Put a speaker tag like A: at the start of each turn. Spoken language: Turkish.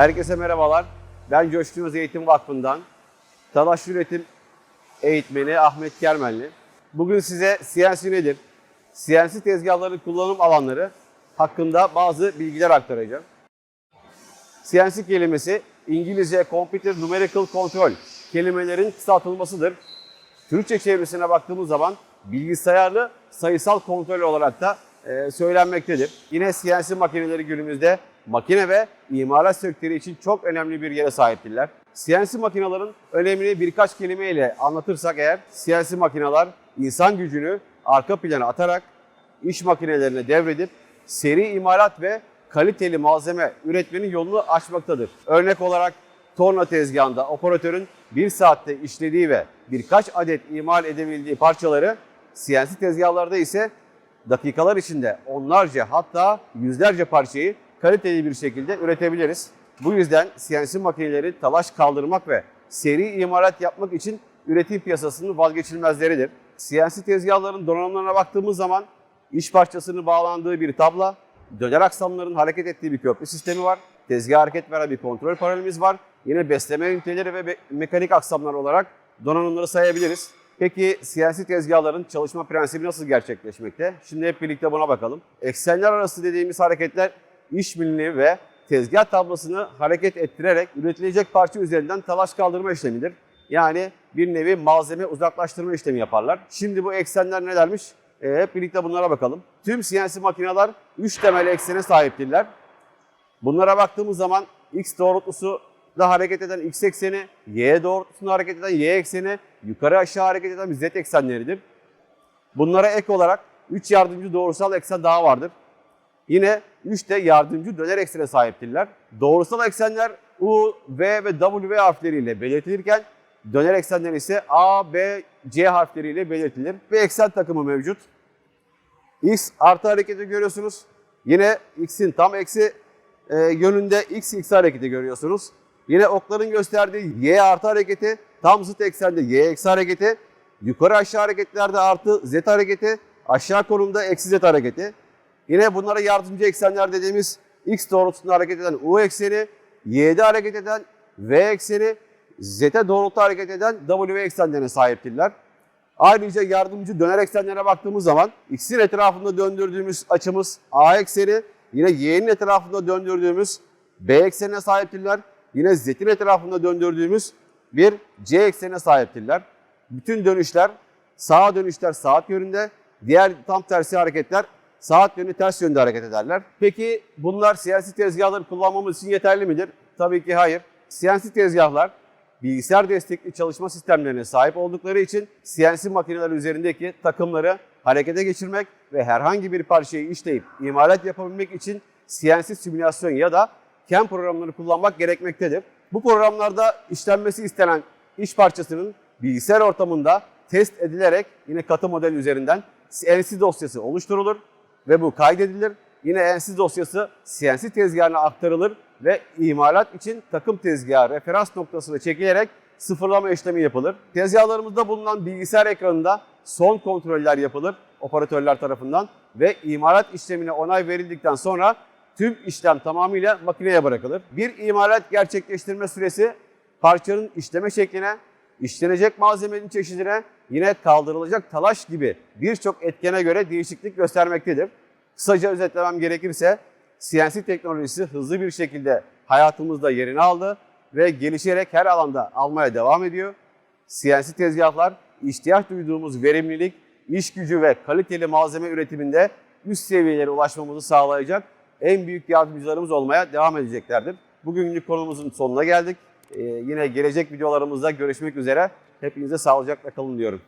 A: Herkese merhabalar. Ben Coşkun Eğitim Vakfı'ndan Talaş Üretim Eğitmeni Ahmet Kermenli. Bugün size CNC nedir? CNC tezgahların kullanım alanları hakkında bazı bilgiler aktaracağım. CNC kelimesi İngilizce Computer Numerical Control kelimelerin kısaltılmasıdır. Türkçe çevirisine baktığımız zaman bilgisayarlı sayısal kontrol olarak da e, söylenmektedir. Yine CNC makineleri günümüzde makine ve imalat sektörü için çok önemli bir yere sahiptirler. CNC makinelerin önemini birkaç kelimeyle anlatırsak eğer, CNC makineler insan gücünü arka plana atarak iş makinelerine devredip seri imalat ve kaliteli malzeme üretmenin yolunu açmaktadır. Örnek olarak torna tezgahında operatörün bir saatte işlediği ve birkaç adet imal edebildiği parçaları CNC tezgahlarda ise dakikalar içinde onlarca hatta yüzlerce parçayı kaliteli bir şekilde üretebiliriz. Bu yüzden CNC makineleri talaş kaldırmak ve seri imalat yapmak için üretim piyasasının vazgeçilmezleridir. CNC tezgahların donanımlarına baktığımız zaman iş parçasının bağlandığı bir tabla, döner aksamların hareket ettiği bir köprü sistemi var. Tezgah hareket veren bir kontrol panelimiz var. Yine besleme üniteleri ve mekanik aksamlar olarak donanımları sayabiliriz. Peki CNC tezgahların çalışma prensibi nasıl gerçekleşmekte? Şimdi hep birlikte buna bakalım. Eksenler arası dediğimiz hareketler iş milini ve tezgah tablasını hareket ettirerek üretilecek parça üzerinden talaş kaldırma işlemidir. Yani bir nevi malzeme uzaklaştırma işlemi yaparlar. Şimdi bu eksenler nelermiş? Ee, hep birlikte bunlara bakalım. Tüm CNC makineler 3 temel eksene sahiptirler. Bunlara baktığımız zaman X doğrultusu da hareket eden X ekseni, Y doğrultusunda hareket eden Y ekseni, yukarı aşağı hareket eden Z eksenleridir. Bunlara ek olarak 3 yardımcı doğrusal eksen daha vardır. Yine 3 de yardımcı döner eksene sahiptirler. Doğrusal eksenler U, V ve W harfleriyle belirtilirken döner eksenler ise A, B, C harfleriyle belirtilir. Bir eksen takımı mevcut. X artı hareketi görüyorsunuz. Yine X'in tam eksi e, yönünde X, X hareketi görüyorsunuz. Yine okların gösterdiği Y artı hareketi, tam zıt eksende Y eksi hareketi, yukarı aşağı hareketlerde artı Z hareketi, aşağı konumda eksi Z hareketi. Yine bunlara yardımcı eksenler dediğimiz X doğrultusunda hareket eden U ekseni, Y'de hareket eden V ekseni, Z'e doğrultu hareket eden W eksenlerine sahiptirler. Ayrıca yardımcı döner eksenlerine baktığımız zaman X'in etrafında döndürdüğümüz açımız A ekseni, yine Y'nin etrafında döndürdüğümüz B eksenine sahiptirler. Yine Z'in etrafında döndürdüğümüz bir C eksenine sahiptirler. Bütün dönüşler, sağa dönüşler saat yönünde, diğer tam tersi hareketler saat yönü ters yönde hareket ederler. Peki bunlar CNC tezgahları kullanmamız için yeterli midir? Tabii ki hayır. CNC tezgahlar bilgisayar destekli çalışma sistemlerine sahip oldukları için CNC makineler üzerindeki takımları harekete geçirmek ve herhangi bir parçayı işleyip imalat yapabilmek için CNC simülasyon ya da CAM programları kullanmak gerekmektedir. Bu programlarda işlenmesi istenen iş parçasının bilgisayar ortamında test edilerek yine katı model üzerinden CNC dosyası oluşturulur ve bu kaydedilir. Yine NC dosyası CNC tezgahına aktarılır ve imalat için takım tezgahı referans noktasına çekilerek sıfırlama işlemi yapılır. Tezgahlarımızda bulunan bilgisayar ekranında son kontroller yapılır operatörler tarafından ve imalat işlemine onay verildikten sonra tüm işlem tamamıyla makineye bırakılır. Bir imalat gerçekleştirme süresi parçanın işleme şekline, işlenecek malzemenin çeşidine, yine kaldırılacak talaş gibi birçok etkene göre değişiklik göstermektedir. Kısaca özetlemem gerekirse CNC teknolojisi hızlı bir şekilde hayatımızda yerini aldı ve gelişerek her alanda almaya devam ediyor. CNC tezgahlar ihtiyaç duyduğumuz verimlilik, iş gücü ve kaliteli malzeme üretiminde üst seviyelere ulaşmamızı sağlayacak en büyük yardımcılarımız olmaya devam edeceklerdir. Bugünlük konumuzun sonuna geldik. Ee, yine gelecek videolarımızda görüşmek üzere. Hepinize sağlıcakla kalın diyorum.